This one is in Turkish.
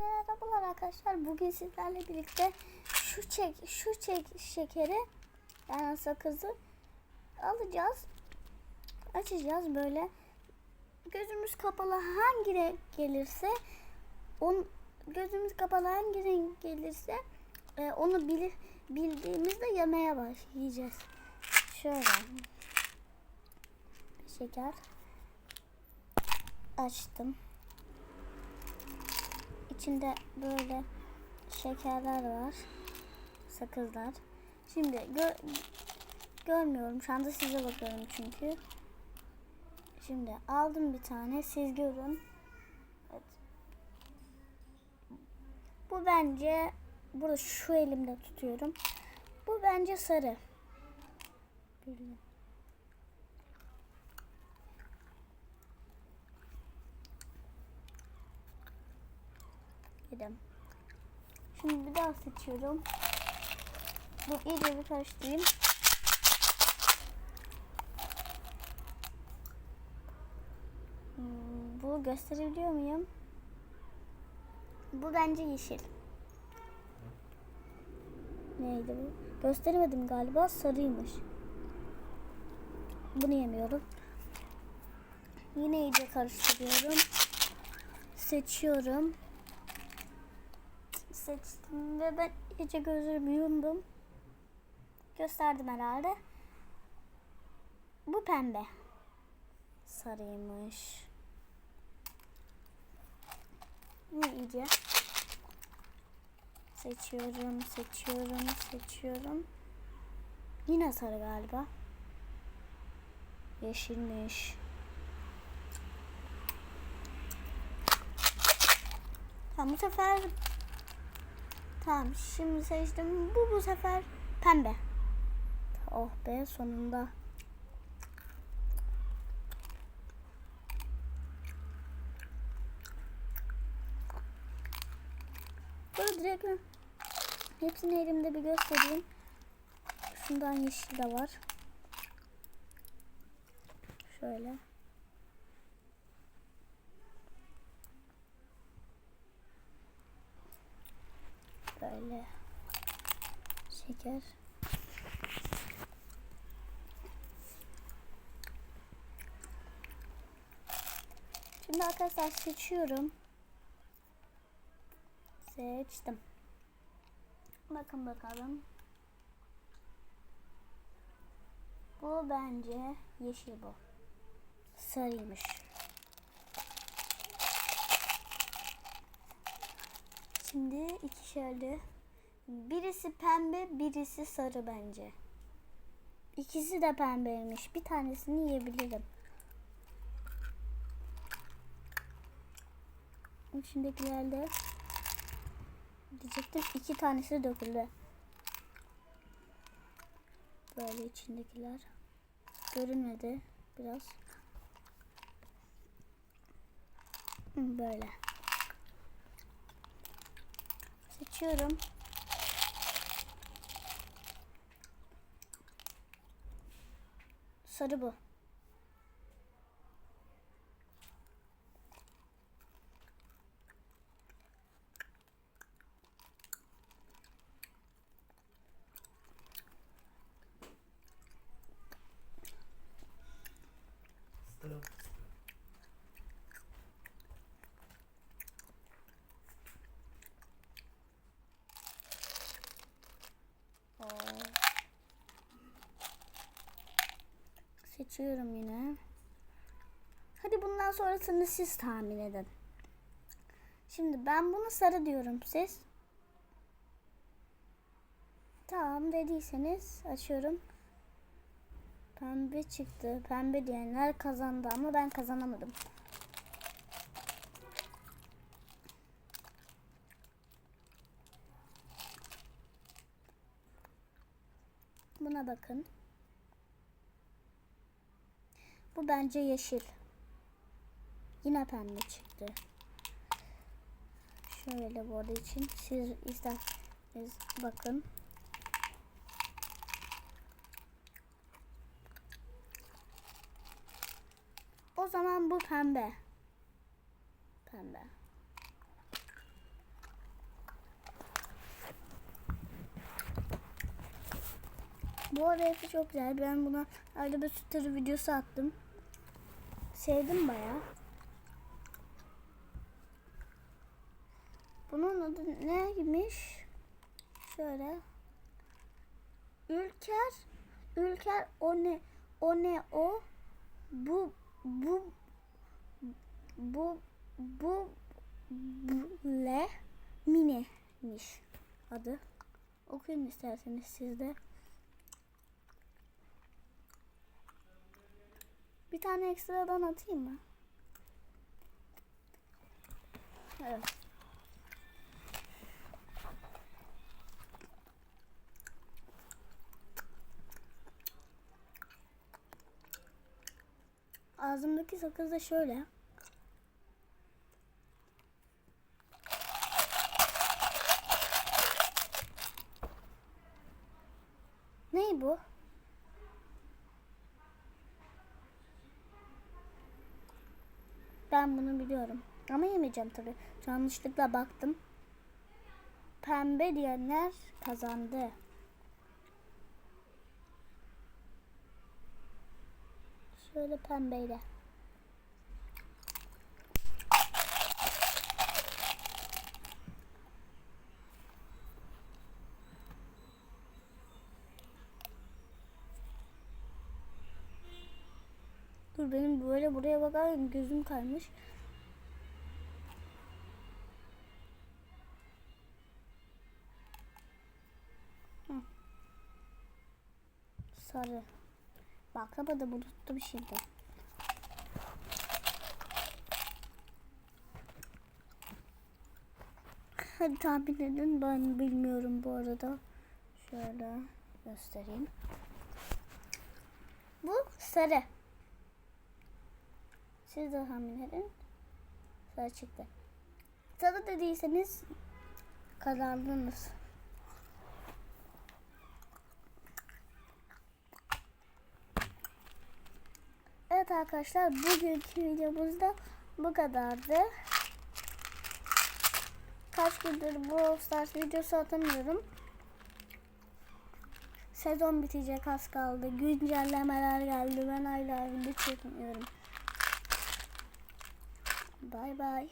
Merhabalar arkadaşlar. Bugün sizlerle birlikte şu çek şu çek şekeri yani sakızı alacağız. Açacağız böyle. Gözümüz kapalı hangi renk gelirse on gözümüz kapalı hangi renk gelirse e, onu bilir, bildiğimizde yemeye başlayacağız. Şöyle şeker açtım. İçinde böyle şekerler var. Sakızlar. Şimdi gö- görmüyorum. Şu anda size bakıyorum çünkü. Şimdi aldım bir tane. Siz görün. Evet. Bu bence burada şu elimde tutuyorum. Bu bence sarı. Böyle. Yedim. Şimdi bir daha seçiyorum. Bu iyice bir karıştırayım. Hmm, Bu gösterebiliyor muyum? Bu bence yeşil. Neydi bu? Gösteremedim galiba. Sarıymış. Bunu yemiyorum. Yine iyice karıştırıyorum. Seçiyorum seçtim ve ben iyice gözlerimi yumdum. Gösterdim herhalde. Bu pembe. Sarıymış. Bu iyice. Seçiyorum, seçiyorum, seçiyorum. Yine sarı galiba. Yeşilmiş. Tamam bu sefer Tamam şimdi seçtim. Bu bu sefer pembe. Oh be sonunda. Böyle direkt hepsini elimde bir göstereyim. Şundan yeşil de var. Şöyle. Böyle şeker. Şimdi arkadaşlar seçiyorum. Seçtim. Bakın bakalım. Bu bence yeşil bu. Sarıymış. Şimdi iki şöyle. Birisi pembe, birisi sarı bence. İkisi de pembeymiş. Bir tanesini yiyebilirim. İçindekilerde diyecektim iki tanesi döküldü. Böyle içindekiler görünmedi biraz. Böyle. Seçiyorum. Sarı bu. Seçiyorum yine. Hadi bundan sonrasını siz tahmin edin. Şimdi ben bunu sarı diyorum siz. Tamam dediyseniz açıyorum. Pembe çıktı. Pembe diyenler kazandı ama ben kazanamadım. Buna bakın. Bu bence yeşil. Yine pembe çıktı. Şöyle bu arada için siz isterseniz bakın. O zaman bu pembe. Pembe. Bu arada çok güzel. Ben buna ayrı bir sütürü videosu attım. Sevdim bayağı. Bunun adı neymiş? Şöyle. Ülker. Ülker o ne? O ne o? Bu bu bu bu le mini'miş adı. Okuyun isterseniz siz Bir tane ekstradan atayım mı? Evet. Ağzımdaki sakız da şöyle. Ne bu? Ben bunu biliyorum. Ama yemeyeceğim tabi. Yanlışlıkla baktım. Pembe diyenler kazandı. Şöyle pembeyle. Dur benim böyle buraya bakarken gözüm kaymış. Sarı. Bakamadım unuttum şimdi. Hadi tahmin edin ben bilmiyorum bu arada. Şöyle göstereyim. Bu sarı. Siz de tahmin edin. Sarı çıktı. Sarı dediyseniz kazandınız. Evet arkadaşlar bugünkü videomuzda bu kadardı. Kaç gündür Brawl Stars videosu atamıyorum. Sezon bitecek az kaldı. Güncellemeler geldi. Ben video çekmiyorum. Bye bye.